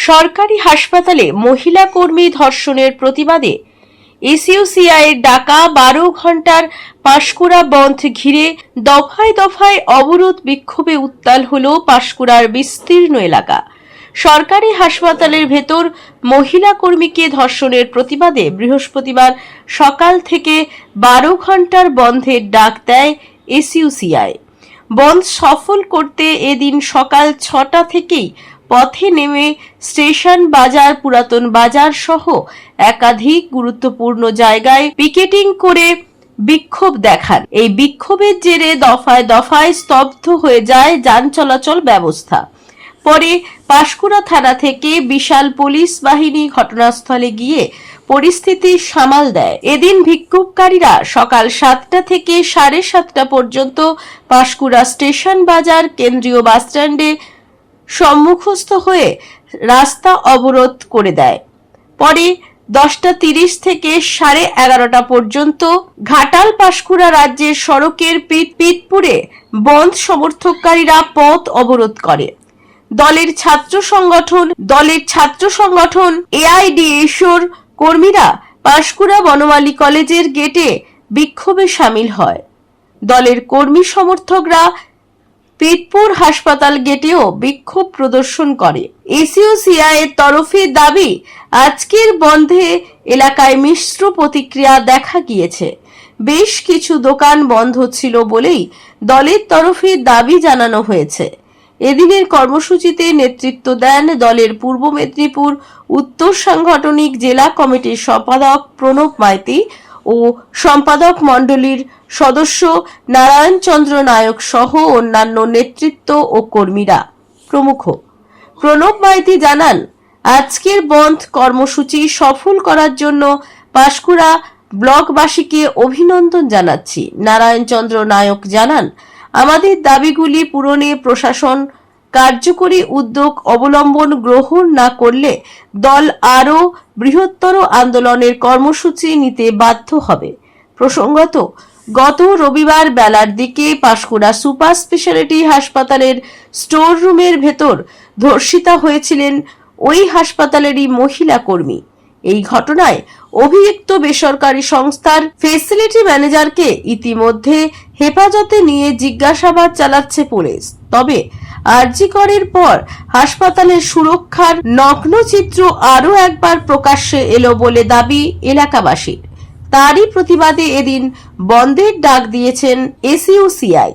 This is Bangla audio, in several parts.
সরকারি হাসপাতালে মহিলা কর্মী ধর্ষণের প্রতিবাদে এসইউসিআইয়ের ডাকা বারো ঘণ্টার পাঁশকুড়া বন্ধ ঘিরে দফায় দফায় অবরোধ বিক্ষোভে উত্তাল হল পাঁশকুড়ার বিস্তীর্ণ এলাকা। সরকারি হাসপাতালের ভেতর মহিলা কর্মীকে ধর্ষণের প্রতিবাদে বৃহস্পতিবার সকাল থেকে বারো ঘণ্টার বন্ধের ডাক দেয় এসইউসিআই। বন্ধ সফল করতে এদিন সকাল ছটা থেকেই পথে নেমে স্টেশন বাজার, পুরাতন বাজার সহ একাধিক গুরুত্বপূর্ণ জায়গায় পিকেটিং করে বিক্ষোভ দেখান। এই বিক্ষোভের জেরে দফায় দফায় স্তব্ধ হয়ে যায় যান চলাচল ব্যবস্থা। পরে পাঁশকুড়া থানা থেকে বিশাল পুলিশ বাহিনী ঘটনাস্থলে গিয়ে পরিস্থিতি সামাল দেয়। এদিন বিক্ষোভকারীরা সকাল সাতটা থেকে সাড়ে সাতটা পর্যন্ত পাঁশকুড়া স্টেশন বাজার, কেন্দ্রীয় বাসস্ট্যান্ডে সম্মুখস্থ হয়ে রাস্তা অবরোধ করে দেয়। পরে দশটা তিরিশ থেকে সাড়ে এগারোটা পর্যন্ত ঘাটাল পাশকুড়া রাজ্যের সড়কের পিটপিটপুরে বন্ধ সমর্থককারীরা পথ অবরোধ করে। দলের ছাত্র সংগঠন, দলের ছাত্র সংগঠন এআইডিএসোর কর্মীরা পাঁশকুড়া বনমালী কলেজের গেটে বিক্ষোভে সামিল হয়। দলের কর্মী সমর্থকরা পিটপুর হাসপাতাল গেটেও বিক্ষোভ প্রদর্শন করে। এসইউসিআই এর তরফে দাবি, আজকের বন্ধে এলাকায় মিশ্র প্রতিক্রিয়া দেখা গিয়েছে। বেশ কিছু দোকান বন্ধ ছিল বলেই দলের তরফে দাবি জানানো হয়েছে। এদিনের কর্মসূচিতে নেতৃত্ব দেন দলের পূর্ব মেদিনীপুর উত্তর সাংগঠনিক জেলা কমিটির সম্পাদক প্রণব মাইতি ও সম্পাদক মণ্ডলীর সদস্য নারায়ণ চন্দ্র নায়ক সহ অন্যান্য নেতৃত্ব ও কর্মীরা। প্রমুখ। প্রণব মাইতি জানান, আজকের বন্ধ কর্মসূচি সফল করার জন্য পাঁশকুড়া ব্লকবাসীকে অভিনন্দন জানাচ্ছি। নারায়ণ চন্দ্র নায়ক জানান, আমাদের দাবিগুলি পূরণে প্রশাসন কার্যকরী উদ্যোগ অবলম্বন গ্রহণ না করলে দল আরও বৃহত্তর আন্দোলনের কর্মসূচি নিতে বাধ্য হবে। প্রসঙ্গত, গত রবিবার বেলার দিকে পাঁশকুড়া সুপার স্পেশালিটি হাসপাতালের স্টোর রুমের ভেতর ধর্ষিতা হয়েছিলেন ওই হাসপাতালেরই মহিলা কর্মী। এই ঘটনায় অভিযুক্ত বেসরকারি সংস্থার ফেসিলিটি ম্যানেজারকে ইতিমধ্যে হেফাজতে নিয়ে জিজ্ঞাসাবাদ চালাচ্ছে পুলিশ। তবে আরজিকরের পর হাসপাতালের সুরক্ষার নগ্ন চিত্র আরও একবার প্রকাশ্যে এলো বলে দাবি এলাকাবাসীর। তারই প্রতিবাদে এদিন বন্ধের ডাক দিয়েছেন এসইউসিআই।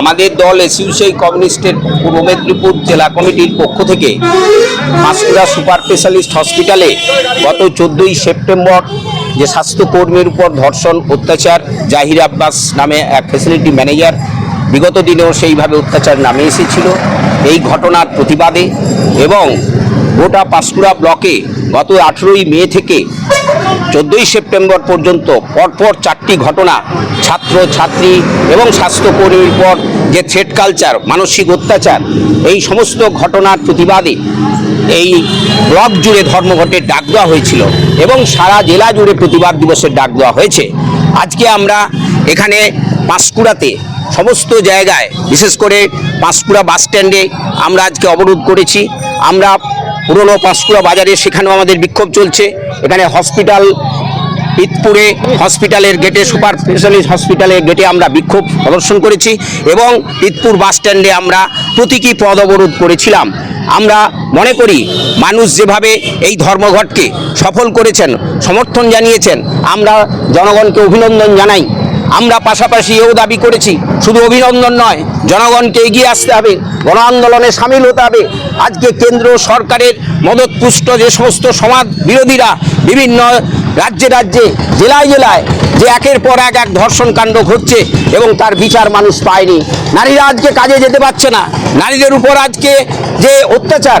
আমাদের দল এসইউসিআই কমিউনিস্টের পূর্ব মেদিনীপুর জেলা কমিটির পক্ষ থেকে পাঁশকুড়া সুপার স্পেশালিস্ট হসপিটালে গত চোদ্দোই সেপ্টেম্বর যে স্বাস্থ্যকর্মীর উপর ধর্ষণ, অত্যাচার, জাহির আব্বাস নামে এক ফেসিলিটি ম্যানেজার বিগত দিনেও সেইভাবে অত্যাচার নামে এসেছিল। এই ঘটনার প্রতিবাদে এবং গোটা পাঁশকুড়া ব্লকে গত আঠেরোই মে থেকে চোদ্দোই সেপ্টেম্বর পর্যন্ত পরপর চারটি ঘটনা, ছাত্র, ছাত্রী এবং স্বাস্থ্যকর্মীর পর যে থ্রেড কালচার, মানসিক অত্যাচার, এই সমস্ত ঘটনার প্রতিবাদে এই ব্লক জুড়ে ধর্মঘটের ডাক দেওয়া হয়েছিল এবং সারা জেলা জুড়ে প্রতিবাদ দিবসের ডাক দেওয়া হয়েছে। আজকে আমরা এখানে পাঁশকুড়াতে সমস্ত জায়গায়, বিশেষ করে পাঁশকুড়া বাস স্ট্যান্ডে আমরা আজকে অবরোধ করেছি। আমরা পুরনো পাঁশকুড়া বাজারে সেখানেও আমাদের বিক্ষোভ চলছে। এখানে হসপিটাল, পিতপুরে হসপিটালের গেটে, সুপার স্পেশালিস্ট হসপিটালের গেটে আমরা বিক্ষোভ প্রদর্শন করেছি এবং পিতপুর বাস স্ট্যান্ডে আমরা প্রতীকী পদ অবরোধ করেছিলাম। আমরা মনে করি মানুষ যেভাবে এই ধর্মঘটকে সফল করেছেন, সমর্থন জানিয়েছেন, আমরা জনগণকে অভিনন্দন জানাই। আমরা পাশাপাশি এও দাবি করেছি, শুধু অভিনন্দন নয়, জনগণকে এগিয়ে আসতে হবে গণ আন্দোলনে সামিল হতে হবে। আজকে কেন্দ্র সরকারের মদতপুষ্ট যে সমস্ত সমাজ বিরোধীরা বিভিন্ন রাজ্যে রাজ্যে, জেলায় জেলায় যে একের পর এক এক ধর্ষণ কাণ্ড ঘটছে এবং তার বিচার মানুষ পায়নি। নারীরা আজকে কাজে যেতে পারছে না। নারীদের উপর আজকে যে অত্যাচার,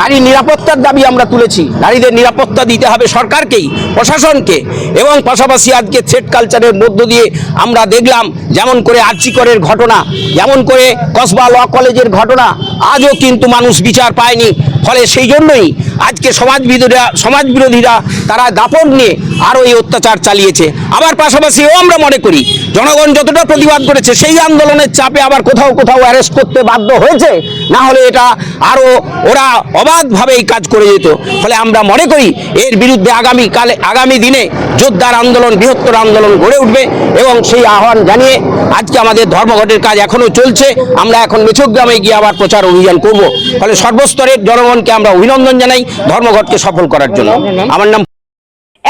নারী নিরাপত্তার দাবি আমরা তুলেছি। নারীদের নিরাপত্তা দিতে হবে সরকারকেই, প্রশাসনকে। এবং পাশাপাশি আজকে থ্রেড কালচারের মধ্য দিয়ে আমরা দেখলাম যেমন করে আর্চিকরের ঘটনা, যেমন করে কসবা ল কলেজের ঘটনা, আজও কিন্তু মানুষ বিচার পায়নি। ফলে সেই জন্যই আজকে সমাজ বিরোধীরা সমাজ বিরোধীরা তারা দাপট নিয়ে আরও এই অত্যাচার চালিয়েছে। আবার পাশাপাশি এও আমরা মনে করি, জনগণ যতটা প্রতিবাদ করেছে সেই আন্দোলনের চাপে আবার কোথাও কোথাও অ্যারেস্ট করতে বাধ্য হয়েছে, না হলে এটা আরও ওরা অবাধভাবে এই কাজ করে যেত। ফলে আমরা মনে করি, এর বিরুদ্ধে আগামী কালে, আগামী দিনে যোদ্ধার আন্দোলন, বৃহত্তর আন্দোলন গড়ে উঠবে এবং সেই আহ্বান জানিয়ে আজকে আমাদের ধর্মঘটের কাজ এখনও চলছে, আমরা এখন মেছগ্রামে গিয়ে আবার প্রচার অভিযান করব। ফলে সর্বস্তরের জনগণকে আমরা অভিনন্দন জানাই ধর্মঘটকে সফল করার জন্য। আমার নাম